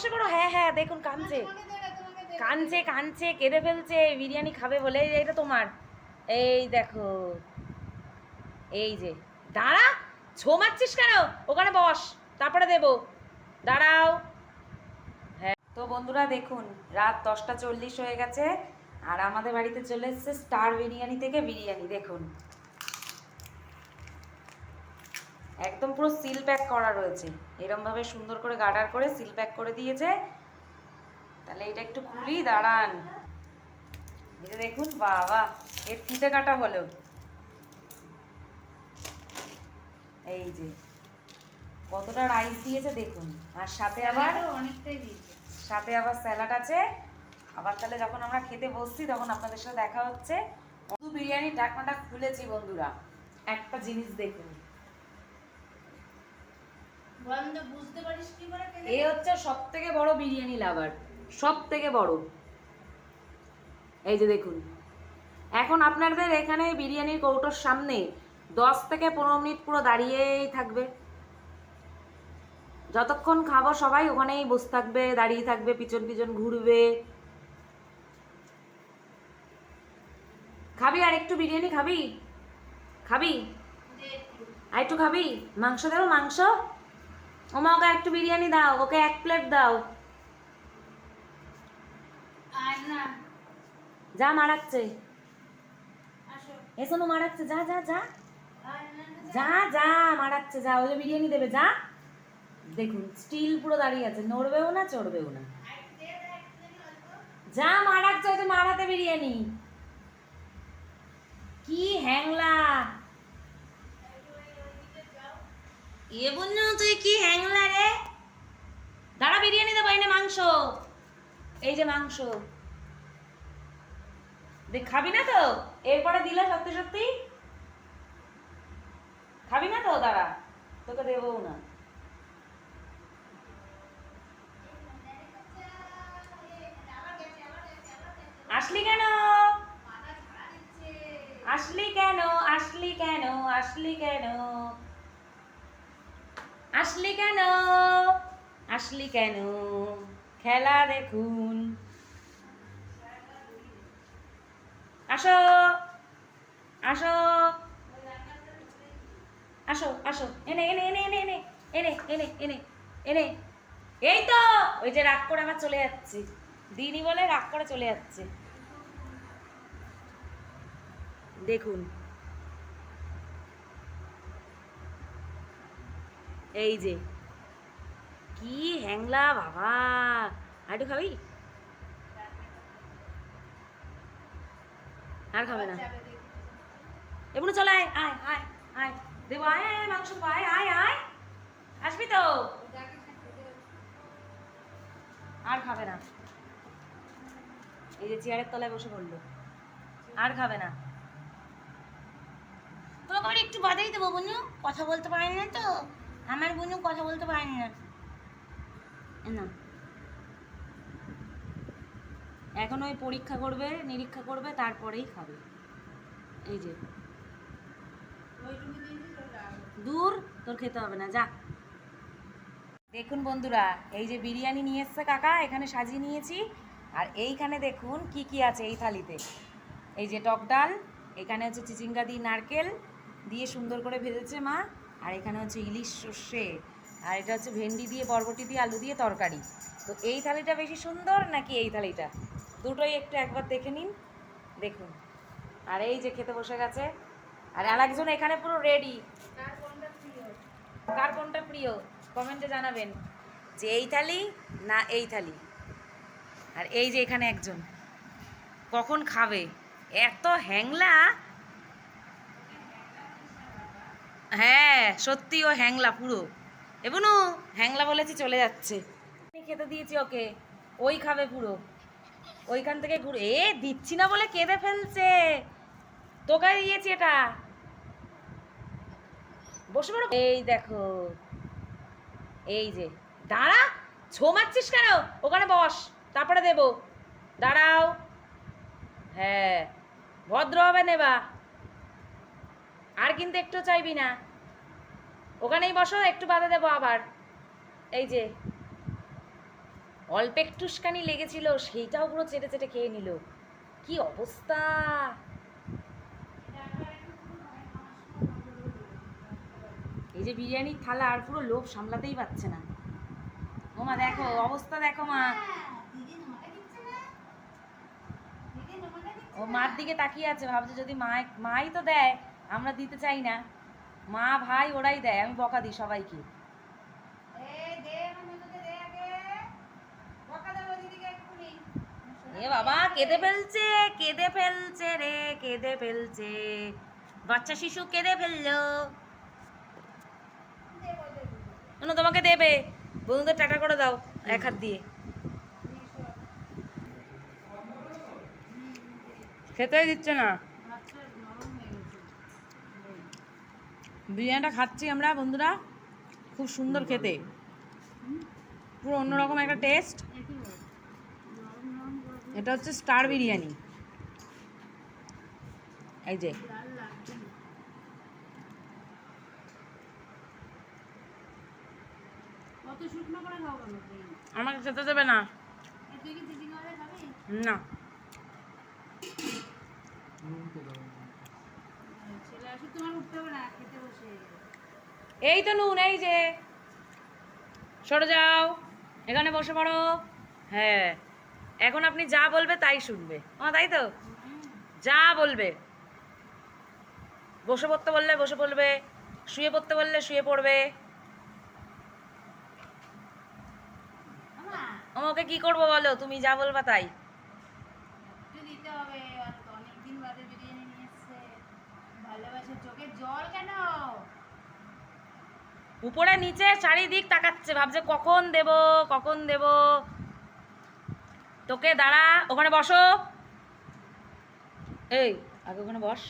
বসে পড়ো। হ্যাঁ হ্যাঁ দেখুন, কাঁদছে। কাঁদছে কাঁদছে, কেঁদে ফেলছে বিরিয়ানি খাবে বলে। এটা তোমার। এই দেখো। এই যে। দাঁড়া ছো মারছিস কেন? ওখানে বস, তারপরে দেবো। দাঁড়াও। হ্যাঁ। তো বন্ধুরা, দেখুন, রাত দশটা চল্লিশ হয়ে গেছে। আর আমাদের বাড়িতে চলে এসেছে স্টার বিরিয়ানি থেকে বিরিয়ানি, দেখুন। একদম পুরো সিল প্যাক করা রয়েছে। এরমভাবে সুন্দর করে গার্ডার করে সিল প্যাক করে দিয়েছে। তাহলে এটা একটু খুলি দাঁড়ান। এটা দেখুন বাবা এর ফিতে কাটা হলো। এই যে কতটা রাইস দিয়েছে দেখুন। আর সাথে আবার অনেকটাই দিয়েছে। সাথে আবার স্যালাড আছে। আবার তাহলে যখন আমরা খেতে বসছি তখন আপনাদের সাথে দেখা হচ্ছে। শুধু বিরিয়ানির ঢাকনাটা খুলেছি বন্ধুরা। একটা জিনিস দেখুন। বুঝতে পারিস কি করে এ হচ্ছে সব থেকে বড় বিরিয়ানি লাভার সব থেকে বড়। এই যে দেখুন এখন আপনাদের এখানে বিরিয়ানির কৌটোর সামনে দশ থেকে পনেরো মিনিট পুরো দাঁড়িয়েই থাকবে। যতক্ষণ খাব সবাই ওখানেই বসে থাকবে দাঁড়িয়ে থাকবে পিছন পিছন ঘুরবে। খাবি আর একটু বিরিয়ানি খাবি? খাবি? আর একটু খাবি? মাংস দেবো মাংস? ওমা ওকে একটু বিরিয়ানি দাও ওকে এক প্লেট দাও। যা মারাচ্ছে আসো। এসো না মারাচ্ছে যা যা যা। যা যা মারাচ্ছে যা ওই বিরিয়ানি দেবে যা। দেখুন স্টিল পুরো দাঁড়িয়ে আছে নড়বেও না চড়বেও না। যা মারাচ্ছে ওই যে মারাতে বিরিয়ানি। কি হ্যাংলা। এ বলল, তুই কি হ্যাংলা রে? দাঁড়া, বিরিয়ানি দেবো, এনে মাংস। এই যে মাংস। খাবি না তো? এরপরে দিলে সত্যি সত্যি? খাবি না তো, দাঁড়া, তোকে দেবও না। আসলি কেন? আসলি কেন আসলি কেন আসলি কেন? আসলি কেন? আসলি কেন? খেলা দেখুন। আসো আসো। আসো আসো। এনে এনে এনে এনে এনে এনে এনে এনে এনে। এই তো, ওই যে রাগ করে আমার চলে যাচ্ছে। দিনই বলে রাগ করে চলে যাচ্ছে। দেখুন এই যে, কি হ্যাংলা বাবা আর খাবি? আর খাবে না। এমনি চলে আয় আয় আয় দেবো, আয় আয়, মাংস আয় আয় আয়। আসবি তো। আর খাবে না। এই যে চেয়ারের তলায় বসে পড়ল। আর খাবে না। তোমাকে একটু বাদেই দেবো বুনু, কথা বলতে পারেন না তো। আমার বুনু কথা বলতে পারেন না। না। এখন ওই পরীক্ষা করবে, নিরীক্ষা করবে, তারপরেই খাবে। এই যে। দূর, তোর খেতে হবে না, যা। দেখুন বন্ধুরা, এই যে বিরিয়ানি নিয়ে এসছে কাকা, এখানে সাজিয়ে নিয়েছি। আর এইখানে দেখুন কি কি আছে এই থালিতে। এই যে টক ডাল, এখানে হচ্ছে চিচিঙ্গা দিয়ে নারকেল, দিয়ে সুন্দর করে ভেজেছে মা। আর এখানে হচ্ছে ইলিশ সর্ষে আর এটা হচ্ছে ভেন্ডি দিয়ে বরবটি দিয়ে আলু দিয়ে তরকারি। তো এই থালিটা বেশি সুন্দর নাকি এই থালিটা? দুটোই একটু একবার দেখে নিন দেখুন। আর এই যে খেতে বসে গেছে। আর আরেকজন এখানে পুরো রেডি কার কোনটা প্রিয়? কার কোনটা প্রিয়? কমেন্টে জানাবেন। যে এই থালি না এই থালি। আর এই যে এখানে একজন। কখন খাবে? এত হ্যাংলা। হ্যাঁ সত্যি ও হ্যাংলা পুরো। এবনু হ্যাংলা বলেছি চলে যাচ্ছে। খেতে দিয়েছি ওকে, ওই খাবে পুরো। ওইখান থেকে ঘুরে, এ, দিচ্ছি না বলে কেঁদে ফেলছে। তোকে দিয়েছি এটা। বসে পড়ো। এই দেখো, এই যে, দাঁড়া, ছো মারছিস কেন? ওখানে বস, তারপরে দেবো। দাঁড়াও। হ্যাঁ ভদ্র হবে নেবা। আর কিন্তু একটু চাইবি না। ওখানেই বসো, একটু বাদে দেবো আবার। এই যে, অল্প একটুখানি লেগেছিল, সেইটাও পুরো চেটে চেটে খেয়ে নিল। কি অবস্থা? এই যে বিরিয়ানির থালা আর পুরো লোভ সামলাতেই পারছে না। ও মা, দেখো, অবস্থা দেখো মা। ও মার দিকে তাকিয়ে আছে, ভাবছে যদি মা মাই তো দেয় আমরা দিতে চাই না। মা ভাই ওরাই দেয় আমি বকা দিই সবাইকে। এ বাবা কেঁদে ফেলছে কেঁদে ফেলছে রে কেঁদে ফেলছে। বাচ্চা শিশু কেঁদে ফেলল। দেবো তোমাকে দেবে। বন্ধুদের টাকা করে দাও এক হাত দিয়ে। খেতেই দিচ্ছে না আচ্ছা নরম হয়ে গেছে বিরিয়ানিটা খাচ্ছি আমরা বন্ধুরা। খুব সুন্দর খেতে। পুরো অন্যরকম একটা টেস্ট এটা হচ্ছে স্টার বিরিয়ানি। এই যে। আমাকে খেতে দেবে না। না ছেলে আসুক তোমার উঠতে হবে না খেতে বসে এই তো নুন এই যে। সরে যাও। এখানে বসে পড়ো। হ্যাঁ এখন আপনি যা বলবে তাই শুনবে। ও তাই তো? যা বলবে। বসে পড়তে বললে বসে পড়বে শুয়ে পড়তে বললে শুয়ে পড়বে। আমাকে কি করব বলো? তুমি যা বলবা তাই। দিতে হবে আর তো অনেকদিন বাদে বিরিয়ানি নিয়ে এসছে ভালোবাসে চোখে জল কেন? উপরে নিচে চারিদিক তাকাচ্ছে, ভাবছে কখন দেব কখন দেব? তোকে দাঁড়া, ওখানে বসো। এই, আগে ওখানে বস।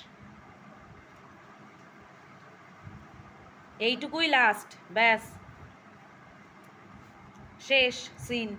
এইটুকুই লাস্ট ব্যাস। শেষ সিন